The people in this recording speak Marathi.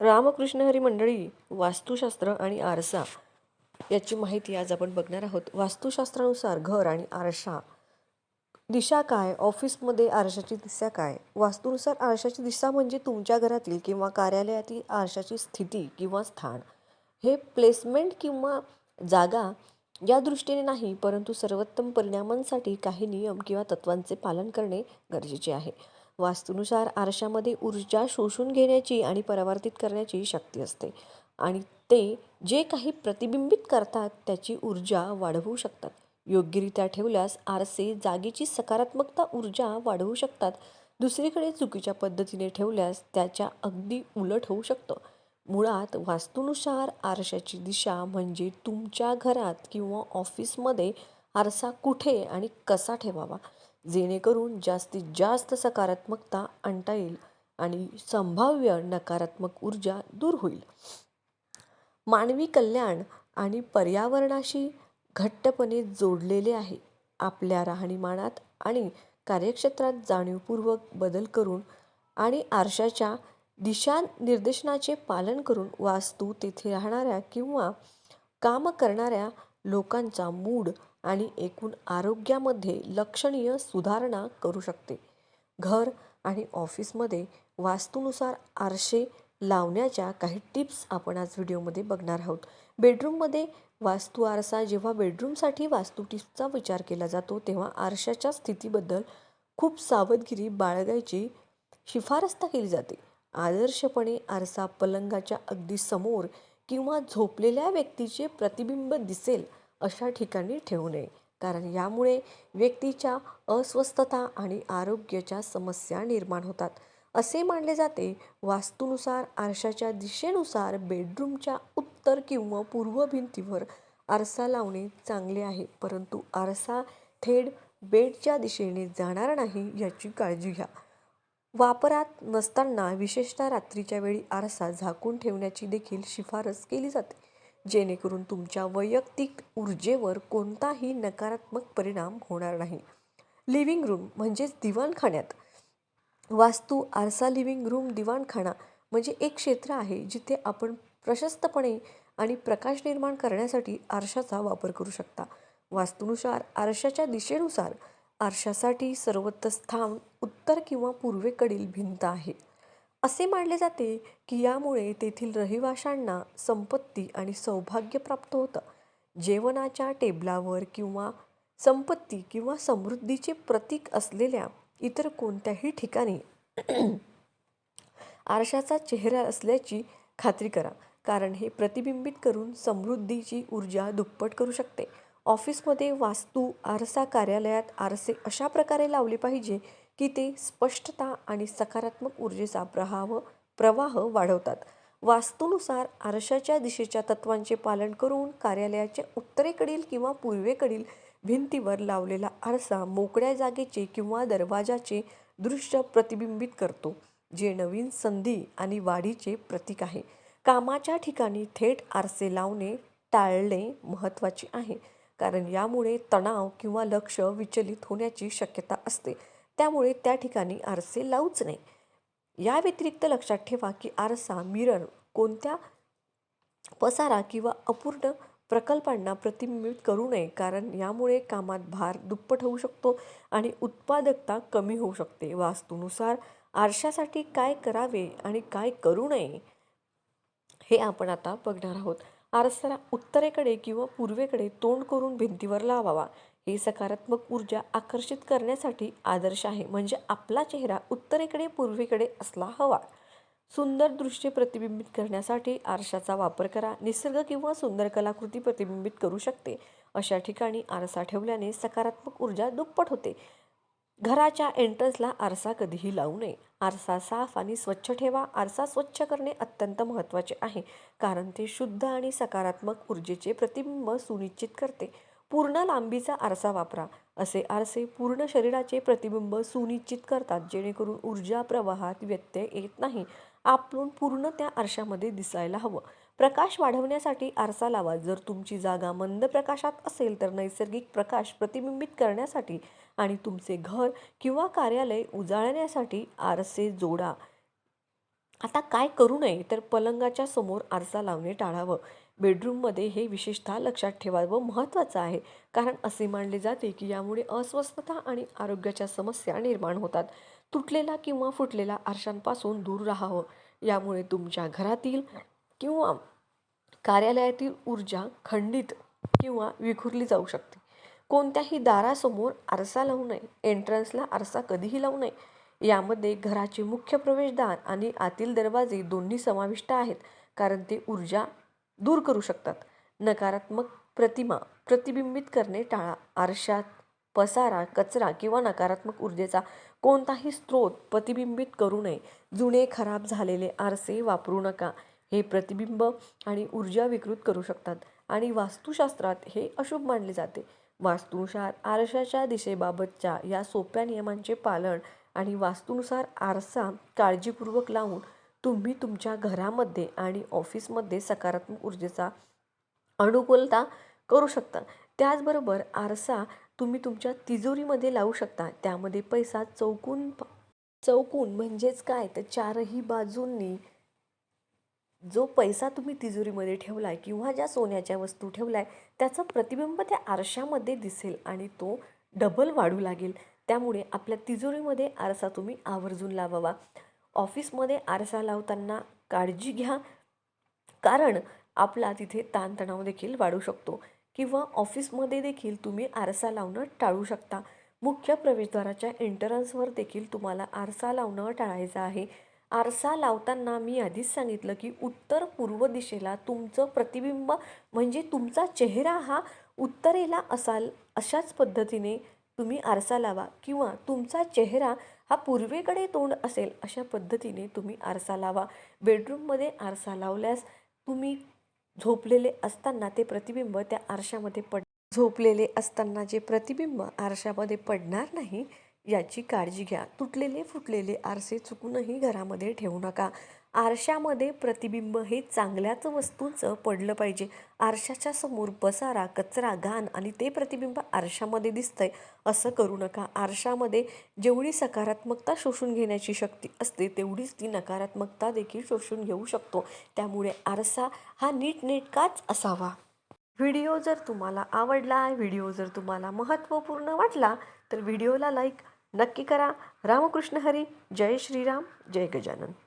रामकृष्ण हरी मंडळी वास्तुशास्त्र आणि आरसा याची माहिती आज आपण बघणार आहोत. वास्तुशास्त्रानुसार घर आणि आरसा. दिशा काय? ऑफिसमध्ये आरशाची दिशा काय? वास्तूनुसार आरशाची दिशा म्हणजे तुमच्या घरातील किंवा कार्यालयातील आरशाची स्थिती किंवा स्थान. हे प्लेसमेंट किंवा जागा या दृष्टीने नाही परंतु सर्वोत्तम परिणामांसाठी काही नियम किंवा तत्वांचे पालन करणे गरजेचे आहे. वास्तूनुसार आरशामध्ये ऊर्जा शोषून घेण्याची आणि परावर्तित करण्याची शक्ती असते. आणि ते जे काही प्रतिबिंबित करतात त्याची ऊर्जा वाढवू शकतात. योग्यरित्या ठेवल्यास आरसे जागेची सकारात्मकता ऊर्जा वाढवू शकतात. दुसरीकडे चुकीच्या पद्धतीने ठेवल्यास त्याच्या अगदी उलट होऊ शकतं. मुळात वास्तूनुसार आरशाची दिशा म्हणजे तुमच्या घरात किंवा ऑफिसमध्ये आरसा कुठे आणि कसा ठेवावा? जेणेकरून जास्तीत जास्त सकारात्मकता आणता येईल आणि संभाव्य नकारात्मक ऊर्जा दूर होईल. मानवी कल्याण आणि पर्यावरणाशी घट्टपणे जोडलेले आहे. आपल्या राहणीमानात आणि कार्यक्षेत्रात जाणीवपूर्वक बदल करून आणि आरशाच्या दिशानिर्देशनाचे पालन करून वास्तू तेथे राहणाऱ्या किंवा काम करणाऱ्या लोकांचा मूड आणि एकूण आरोग्यामध्ये लक्षणीय सुधारणा करू शकते. घर आणि ऑफिसमध्ये वास्तूनुसार आरसे लावण्याच्या काही टिप्स आपण आज व्हिडिओमध्ये बघणार आहोत. बेडरूममध्ये वास्तू आरसा जेव्हा बेडरूमसाठी वास्तू टिप्सचा विचार केला जातो तेव्हा आरशाच्या स्थितीबद्दल खूप सावधगिरी बाळगायची शिफारसता केली जाते. आदर्शपणे आरसा पलंगाच्या अगदी समोर किंवा झोपलेल्या व्यक्तीचे प्रतिबिंब दिसेल अशा ठिकाणी ठेवू नये. कारण यामुळे व्यक्तीच्या अस्वस्थता आणि आरोग्याच्या समस्या निर्माण होतात. असे मानले जाते वास्तूनुसार आरशाच्या दिशेनुसार बेडरूमच्या उत्तर किंवा पूर्व भिंतीवर आरसा लावणे चांगले आहे. परंतु आरसा थेट बेडच्या दिशेने जाणार नाही याची काळजी घ्या. वापरात नसताना विशेषतः रात्रीच्या वेळी आरसा झाकून ठेवण्याची देखील शिफारस केली जाते. जेणेकरून तुमच्या वैयक्तिक ऊर्जेवर कोणताही नकारात्मक परिणाम होणार नाही. लिव्हिंग रूम म्हणजेच दिवाणखान्यात. वास्तू आरसा लिव्हिंग रूम दिवाणखाना म्हणजे एक क्षेत्र आहे जिथे आपण प्रशस्तपणे आणि प्रकाश निर्माण करण्यासाठी आरशाचा वापर करू शकता. वास्तूनुसार आरशाच्या दिशेनुसार आरशासाठी सर्वत्र स्थान उत्तर किंवा पूर्वेकडील भिंत आहे. असे मानले जाते की यामुळे तेथील रहिवाशांना संपत्ती आणि सौभाग्य प्राप्त होतं. जेवणाच्या टेबलावर किंवा संपत्ती किंवा समृद्धीचे प्रतीक असलेल्या इतर कोणत्याही ठिकाणी आरशाचा चेहरा असल्याची खात्री करा कारण हे प्रतिबिंबित करून समृद्धीची ऊर्जा दुप्पट करू शकते. ऑफिसमध्ये वास्तू आरसा कार्यालयात आरसे अशा प्रकारे लावले पाहिजे की ते स्पष्टता आणि सकारात्मक ऊर्जेचा प्रवाह प्रवाह वाढवतात. वास्तूनुसार आरशाच्या दिशेच्या तत्वांचे पालन करून कार्यालयाच्या उत्तरेकडील किंवा पूर्वेकडील भिंतीवर लावलेला आरसा मोकळ्या जागेचे किंवा दरवाजाचे दृश्य प्रतिबिंबित करतो जे नवीन संधी आणि वाढीचे प्रतीक आहे. कामाच्या ठिकाणी थेट आरसे लावणे टाळणे महत्त्वाचे आहे कारण यामुळे तणाव किंवा लक्ष विचलित होण्याची शक्यता असते. त्यामुळे त्या ठिकाणी आरसे लावूच नाही या व्यतिरिक्त लक्षात ठेवा की आरसा मिरर कोणत्या पसारा किंवा अपूर्ण प्रकल्पांना प्रतिबिंबित करू नये कारण यामुळे कामात भार दुप्पट होऊ शकतो आणि उत्पादकता कमी होऊ शकते. वास्तूनुसार आरशासाठी काय करावे आणि काय करू नये हे आपण आता बघणार आहोत. आरसा उत्तरेकडे किंवा पूर्वेकडे तोंड करून भिंतीवर लावावा. ही सकारात्मक ऊर्जा आकर्षित करण्यासाठी आदर्श आहे. म्हणजे आपला चेहरा उत्तरेकडे पूर्वेकडे असला हवा. सुंदर दृश्य प्रतिबिंबित करण्यासाठी आरशाचा वापर करा. निसर्ग किंवा सुंदर कलाकृती प्रतिबिंबित करू शकते. अशा ठिकाणी आरसा ठेवल्याने सकारात्मक ऊर्जा दुप्पट होते. घराच्या एंट्रन्सला आरसा कधीही लावू नये. आरसा साफ आणि स्वच्छ ठेवा. आरसा स्वच्छ करणे अत्यंत महत्त्वाचे आहे. कारण ते शुद्ध आणि सकारात्मक ऊर्जेचे प्रतिबिंब सुनिश्चित करते. पूर्ण लांबीचा आरसा वापरा. असे आरसे पूर्ण शरीराचे प्रतिबिंब सुनिश्चित करतात जेणेकरून ऊर्जा प्रवाहात व्यत्यय येत नाही. आपण पूर्ण त्या आरशामध्ये दिसायला हवं. प्रकाश वाढवण्यासाठी आरसा लावा. जर तुमची जागा मंद प्रकाशात असेल तर नैसर्गिक प्रकाश प्रतिबिंबित करण्यासाठी आणि तुमचे घर किंवा कार्यालय उजाळण्यासाठी आरसे जोडा. आता काय करू नये? तर पलंगाच्या समोर आरसा लावणे टाळावं. बेडरूममध्ये हे विशेषतः लक्षात ठेवावं महत्त्वाचं आहे. कारण असे मानले जाते की यामुळे अस्वस्थता आणि आरोग्याच्या समस्या निर्माण होतात. तुटलेला किंवा फुटलेला आरशांपासून दूर राहावं. यामुळे तुमच्या घरातील किंवा कार्यालयातील ऊर्जा खंडित किंवा विखुरली जाऊ शकते. कोणत्याही दारासमोर आरसा लावू नये. एंट्रन्सला आरसा कधीही लावू नये. यामध्ये घराचे मुख्य प्रवेशद्वार आणि आतील दरवाजे दोन्ही समाविष्ट आहेत कारण ते ऊर्जा दूर करू शकतात. नकारात्मक प्रतिमा प्रतिबिंबित करणे टाळा आरशात पसारा कचरा किंवा नकारात्मक ऊर्जेचा कोणताही स्रोत प्रतिबिंबित करू नये. जुने खराब झालेले आरसे वापरू नका. हे प्रतिबिंब आणि ऊर्जा विकृत करू शकतात आणि वास्तुशास्त्रात हे अशुभ मानले जाते. वास्तुनुसार आरशाच्या दिशेबाबतच्या या सोप्या नियमांचे पालन आणि वास्तुनुसार आरसा काळजीपूर्वक लावून तुम्ही तुमच्या घरामध्ये आणि ऑफिसमध्ये सकारात्मक ऊर्जेचा अनुकूलता करू शकता. त्याचबरोबर आरसा तुम्ही तुमच्या तिजोरीमध्ये लावू शकता. त्यामध्ये पैसा चौकून चौकून म्हणजेच काय? तर चारही बाजूंनी जो पैसा तुम्ही तिजोरीमध्ये ठेवलाय किंवा ज्या सोन्याच्या वस्तू ठेवलाय त्याचं प्रतिबिंब त्या आरशामध्ये दिसेल आणि तो डबल वाढू लागेल. त्यामुळे आपल्या तिजोरीमध्ये आरसा तुम्ही आवर्जून लावावा. ऑफिसमध्ये आरसा लावताना काळजी घ्या. कारण आपला तिथे ताणतणाव देखील वाढू शकतो किंवा ऑफिसमध्ये देखील तुम्ही आरसा लावणं टाळू शकता. मुख्य प्रवेशद्वाराच्या एंट्रन्सवर देखील तुम्हाला आरसा लावणं टाळायचं आहे. आरसा लावताना मी आधीच सांगितलं की उत्तर पूर्व दिशेला तुमचं प्रतिबिंब म्हणजे तुमचा चेहरा हा उत्तरेला असाल अशाच पद्धतीने तुम्ही आरसा लावा किंवा तुमचा चेहरा हा पूर्वेकडे तोंड असेल अशा पद्धतीने तुम्ही आरसा लावा. बेडरूममध्ये आरसा लावल्यास तुम्ही झोपलेले असताना ते प्रतिबिंब त्या आरशामध्ये पड झोपलेले असताना जे प्रतिबिंब आरशामध्ये पडणार नाही याची काळजी घ्या. तुटलेले फुटलेले आरसे चुकूनही घरामध्ये ठेवू नका. आरशामध्ये प्रतिबिंब हे चांगल्याच वस्तूंचं पडलं पाहिजे. आरशाच्या समोर पसारा कचरा घाण आणि ते प्रतिबिंब आरशामध्ये दिसतंय असं करू नका. आरशामध्ये जेवढी सकारात्मकता शोषून घेण्याची शक्ती असते तेवढीच ती नकारात्मकता देखील शोषून घेऊ शकतो. त्यामुळे आरसा हा नीटनेटकाच असावा. व्हिडिओ जर तुम्हाला आवडला व्हिडिओ जर तुम्हाला महत्त्वपूर्ण वाटला तर व्हिडिओला लाईक नक्की करा. रामकृष्ण हरी. जय श्रीराम. जय गजानन.